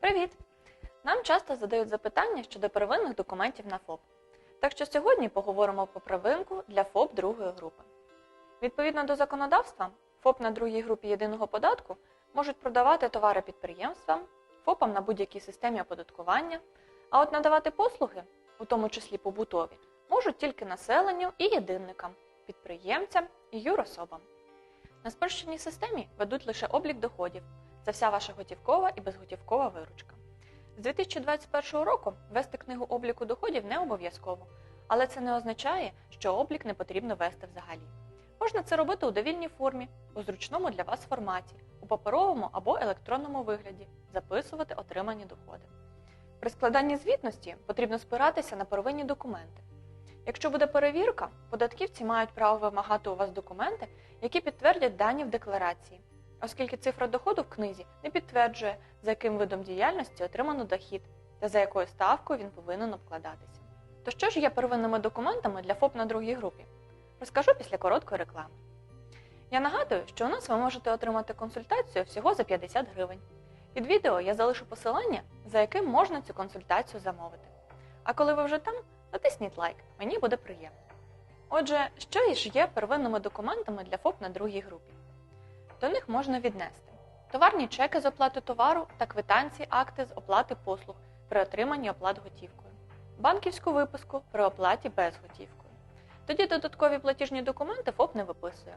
Привіт! Нам часто задають запитання щодо первинних документів на ФОП. Так що сьогодні поговоримо про первинку для ФОП другої групи. Відповідно до законодавства, ФОП на другій групі єдиного податку можуть продавати товари підприємствам, ФОПам на будь-якій системі оподаткування, а от надавати послуги, у тому числі побутові, можуть тільки населенню і єдинникам, підприємцям і юрособам. На спрощеній системі ведуть лише облік доходів. Це вся ваша готівкова і безготівкова виручка. З 2021 року вести книгу обліку доходів не обов'язково, але це не означає, що облік не потрібно вести взагалі. Можна це робити у довільній формі, у зручному для вас форматі, у паперовому або електронному вигляді, записувати отримані доходи. При складанні звітності потрібно спиратися на первинні документи. Якщо буде перевірка, податківці мають право вимагати у вас документи, які підтвердять дані в декларації, оскільки цифра доходу в книзі не підтверджує, за яким видом діяльності отримано дохід та за якою ставкою він повинен обкладатися. То що ж є первинними документами для ФОП на другій групі? Розкажу після короткої реклами. Я нагадую, що у нас ви можете отримати консультацію всього за 50 гривень. Під відео я залишу посилання, за яким можна цю консультацію замовити. А коли ви вже там, натисніть лайк, мені буде приємно. Отже, що ж є первинними документами для ФОП на другій групі? До них можна віднести товарні чеки з оплати товару та квитанції акти з оплати послуг при отриманні оплат готівкою, банківську виписку при оплаті безготівкою. Тоді додаткові платіжні документи ФОП не виписує.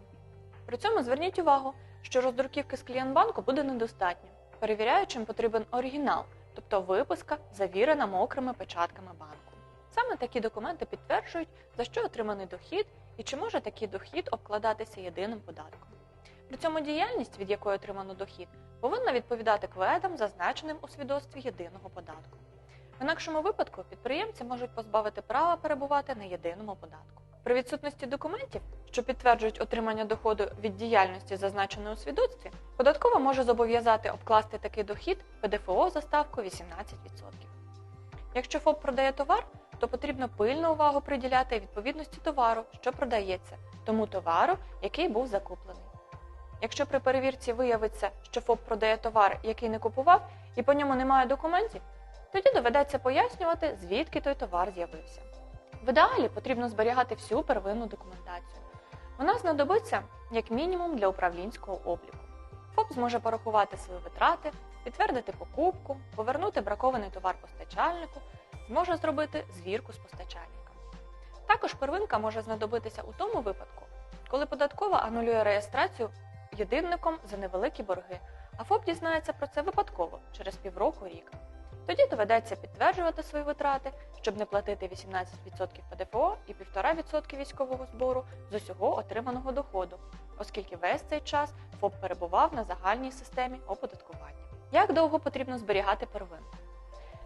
При цьому зверніть увагу, що роздруківки з клієнтбанку буде недостатньо. Перевіряючим потрібен оригінал, тобто виписка, завірена мокрими печатками банку. Саме такі документи підтверджують, за що отриманий дохід і чи може такий дохід обкладатися єдиним податком. При цьому діяльність, від якої отримано дохід, повинна відповідати кведам, зазначеним у свідоцтві єдиного податку. В інакшому випадку підприємці можуть позбавити права перебувати на єдиному податку. При відсутності документів, що підтверджують отримання доходу від діяльності, зазначеної у свідоцтві, податкова може зобов'язати обкласти такий дохід ПДФО за ставкою 18%. Якщо ФОП продає товар, то потрібно пильну увагу приділяти відповідності товару, що продається, тому товару, який був закуплений. Якщо при перевірці виявиться, що ФОП продає товар, який не купував, і по ньому немає документів, тоді доведеться пояснювати, звідки той товар з'явився. В ідеалі потрібно зберігати всю первинну документацію. Вона знадобиться як мінімум для управлінського обліку. ФОП зможе порахувати свої витрати, підтвердити покупку, повернути бракований товар постачальнику, зможе зробити звірку з постачальником. Також первинка може знадобитися у тому випадку, коли податкова анулює реєстрацію єдинником за невеликі борги, а ФОП дізнається про це випадково через півроку рік. Тоді доведеться підтверджувати свої витрати, щоб не платити 18% ПДФО і 1,5% військового збору з усього отриманого доходу, оскільки весь цей час ФОП перебував на загальній системі оподаткування. Як довго потрібно зберігати первинку?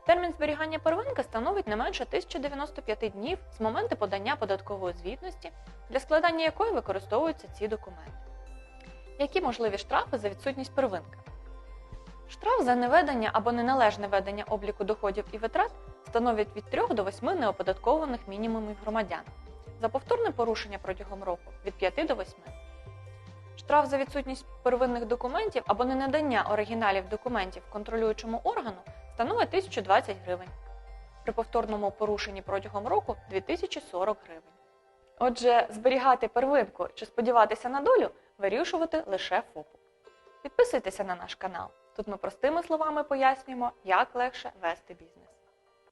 Термін зберігання первинки становить не менше 1095 днів з моменту подання податкової звітності, для складання якої використовуються ці документи. Які можливі штрафи за відсутність первинки? Штраф за неведення або неналежне ведення обліку доходів і витрат становить від 3 до 8 неоподаткованих мінімумів громадян. За повторне порушення протягом року від 5 до 8. Штраф за відсутність первинних документів або ненадання оригіналів документів контролюючому органу становить 1020 гривень. При повторному порушенні протягом року 2040 гривень. Отже, зберігати первинку чи сподіватися на долю вирішувати лише ФОПу. Підписуйтеся на наш канал. Тут ми простими словами пояснюємо, як легше вести бізнес.